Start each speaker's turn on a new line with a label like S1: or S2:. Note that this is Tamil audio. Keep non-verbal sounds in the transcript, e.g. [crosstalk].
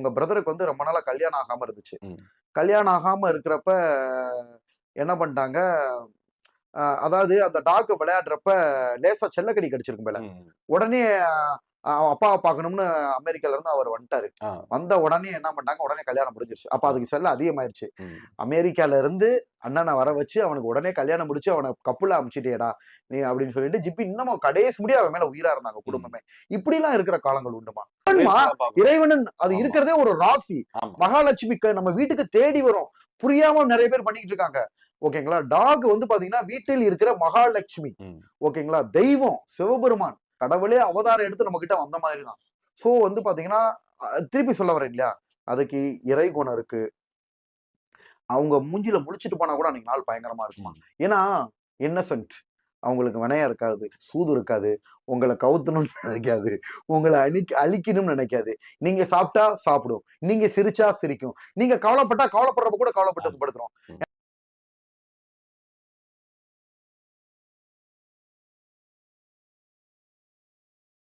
S1: உங்க பிரதருக்கு வந்து ரொம்ப நாளா கல்யாணம் ஆகாம இருந்துச்சு. கல்யாணம் ஆகாம இருக்கிறப்ப என்ன பண்ணிட்டாங்க? அதாவது அந்த டாக் விளையாடுறப்ப லேசா செல்லக்கடி கடிச்சிருக்கும் போல.
S2: ம்.
S1: உடனே அப்பாவை பார்க்கணும்னு அமெரிக்கால இருந்து அவர் வந்துட்டாரு. வந்த உடனே என்ன பண்ணாங்க உடனே கல்யாணம் முடிஞ்சிருச்சு. அப்ப அதுக்கு செல்ல அதிகமாயிருச்சு. அமெரிக்கால இருந்து அண்ணனை வர வச்சு அவனுக்கு உடனே கல்யாணம் முடிச்சு அவனை கப்புல அமிச்சிட்டேடா நீ அப்படின்னு சொல்லிட்டு ஜிப்பி இன்னமும் கடைசி முடிய அவன் மேல உயிரா இருந்தாங்க குடும்பமே. இப்படி எல்லாம் இருக்கிற காலங்கள் உண்டுமா?
S2: பார்க்கணும்.
S1: இறைவனன் அது. இருக்கிறதே ஒரு ராசி.
S2: ஆமா.
S1: மகாலட்சுமிக்கு நம்ம வீட்டுக்கு தேடி வரும். புரியாம நிறைய பேர் பண்ணிக்கிட்டு இருக்காங்க. ஓகேங்களா? டாக் வந்து பாத்தீங்கன்னா வீட்டில் இருக்கிற மகாலட்சுமி. ஓகேங்களா? தெய்வம் சிவபெருமான். கடவுளே அவதாரம் எடுத்து நம்ம கிட்ட வந்த மாதிரி தான் சோ வந்து பாத்தீங்கன்னா திருப்பி சொல்ல வரேன் இல்லையா? அதுக்கு இறை குணம் இருக்கு. அவங்க மூஞ்சில முழிச்சிட்டு போனா கூட அன்னைக்கு நாள் பயங்கரமா இருக்குமா? ஏன்னா இன்னசென்ட் அவங்களுக்கு வினையா இருக்காது சூது இருக்காது உங்களை கவுத்தணும்னு [laughs] நினைக்காது உங்களை அழிக்க அழிக்கணும்னு நினைக்காது. நீங்க சாப்பிட்டா சாப்பிடும் நீங்க சிரிச்சா சிரிக்கும் நீங்க கவலைப்பட்டா கவலைப்படுறப்ப கூட கவலைப்பட்டு படுத்துரும்.